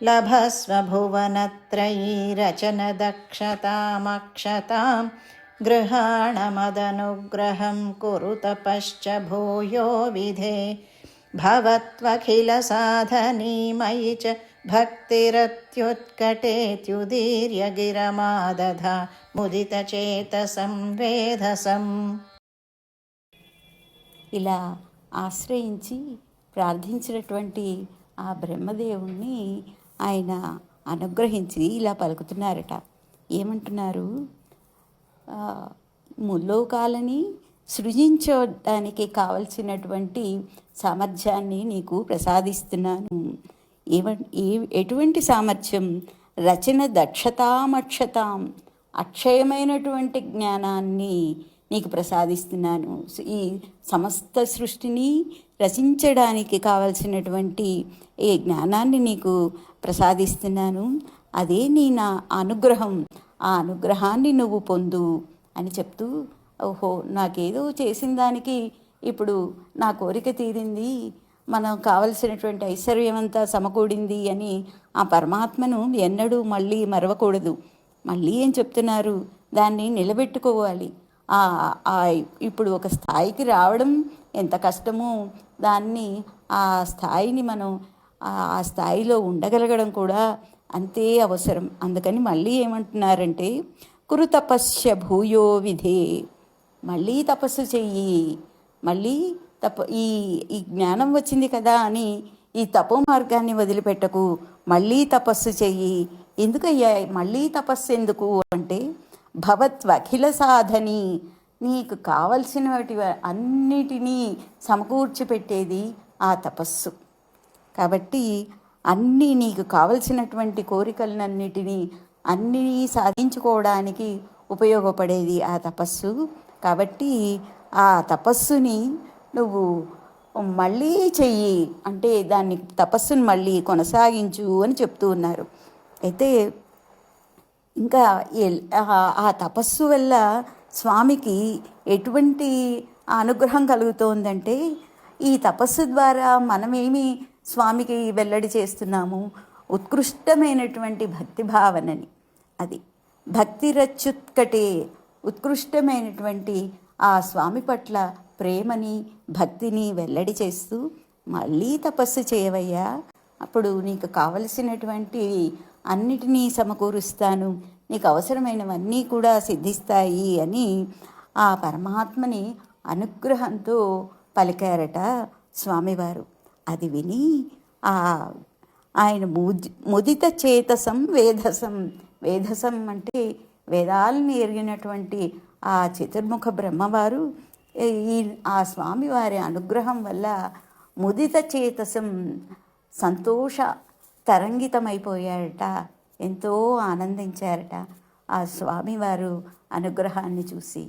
लभस्व भुवनत्रयीरचनदक्षतामक्षतां गृहाणमदनुग्रहं कुरु तपश्च भूयो विधे भवत्वखिलसाधनी मयि च भक्तिरत्युत्कटेत्युदीर्य गिरमादधा मुदितचेतसं वेधसम् ఇలా ఆశ్రయించి ప్రార్థించినటువంటి ఆ బ్రహ్మదేవుణ్ణి ఆయన అనుగ్రహించి ఇలా పలుకుతున్నారట. ఏమంటున్నారు? ముల్లోకాలని సృజించడానికి కావలసినటువంటి సామర్థ్యాన్ని నీకు ప్రసాదిస్తున్నాను. ఏమ ఏ ఎటువంటి సామర్థ్యం? రచన దక్షతామక్షతాం అక్షయమైనటువంటి జ్ఞానాన్ని నీకు ప్రసాదిస్తున్నాను. ఈ సమస్త సృష్టిని రచించడానికి కావలసినటువంటి ఈ జ్ఞానాన్ని నీకు ప్రసాదిస్తున్నాను అదే నీ నా అనుగ్రహం. ఆ అనుగ్రహాన్ని నువ్వు పొందు అని చెప్తూ ఓహో నాకేదో చేసిన దానికి ఇప్పుడు నా కోరిక తీరింది మనం కావలసినటువంటి ఐశ్వర్యమంతా సమకూడింది అని ఆ పరమాత్మను ఎన్నడూ మళ్ళీ మరవకూడదు. మళ్ళీ ఏం చెప్తున్నారు? దాన్ని నిలబెట్టుకోవాలి. ఇప్పుడు ఒక స్థాయికి రావడం ఎంత కష్టమో దాన్ని ఆ స్థాయిని మనం ఆ స్థాయిలో ఉండగలగడం కూడా అంతే అవసరం. అందుకని మళ్ళీ ఏమంటున్నారంటే కురు తపస్య భూయో విధే మళ్ళీ తపస్సు చెయ్యి మళ్ళీ తప ఈ ఈ జ్ఞానం వచ్చింది కదా అని ఈ తపో మార్గాన్ని వదిలిపెట్టకు మళ్ళీ తపస్సు చెయ్యి. ఎందుకయ్యా మళ్ళీ తపస్సు ఎందుకు అంటే భవత్వఖిల సాధని నీకు కావలసినటి అన్నిటినీ సమకూర్చి పెట్టేది ఆ తపస్సు. కాబట్టి అన్నీ నీకు కావలసినటువంటి కోరికలన్నిటినీ అన్నీ సాధించుకోవడానికి ఉపయోగపడేది ఆ తపస్సు. కాబట్టి ఆ తపస్సుని నువ్వు మళ్ళీ చెయ్యి అంటే దాన్ని తపస్సుని మళ్ళీ కొనసాగించు అని చెప్తూ ఉన్నారు. అయితే ఇంకా ఆ తపస్సు వల్ల స్వామికి ఎటువంటి అనుగ్రహం కలుగుతోందంటే ఈ తపస్సు ద్వారా మనమేమి స్వామికి వెల్లడి చేస్తున్నాము? ఉత్కృష్టమైనటువంటి భక్తి భావనని. అది భక్తి రచ్యుత్కటే ఉత్కృష్టమైనటువంటి ఆ స్వామి పట్ల ప్రేమని భక్తిని వెల్లడి చేస్తూ మళ్ళీ తపస్సు చేయవయ్యా. అప్పుడు నీకు కావలసినటువంటి అన్నిటినీ సమకూరుస్తాను. నీకు అవసరమైనవన్నీ కూడా సిద్ధిస్తాయి అని ఆ పరమాత్మని అనుగ్రహంతో పలికారట స్వామివారు. అది విని ఆ ఆయన ముదిత చేతసం వేధసం వేధసం అంటే వేదాలను ఎరిగినటువంటి ఆ చతుర్ముఖ బ్రహ్మవారు ఈ ఆ స్వామివారి అనుగ్రహం వల్ల ముదిత చేతసం సంతోష తరంగితమైపోయాడట ఎంతో ఆనందించారట. ఆ స్వామివారు అనుగ్రహాన్ని చూసి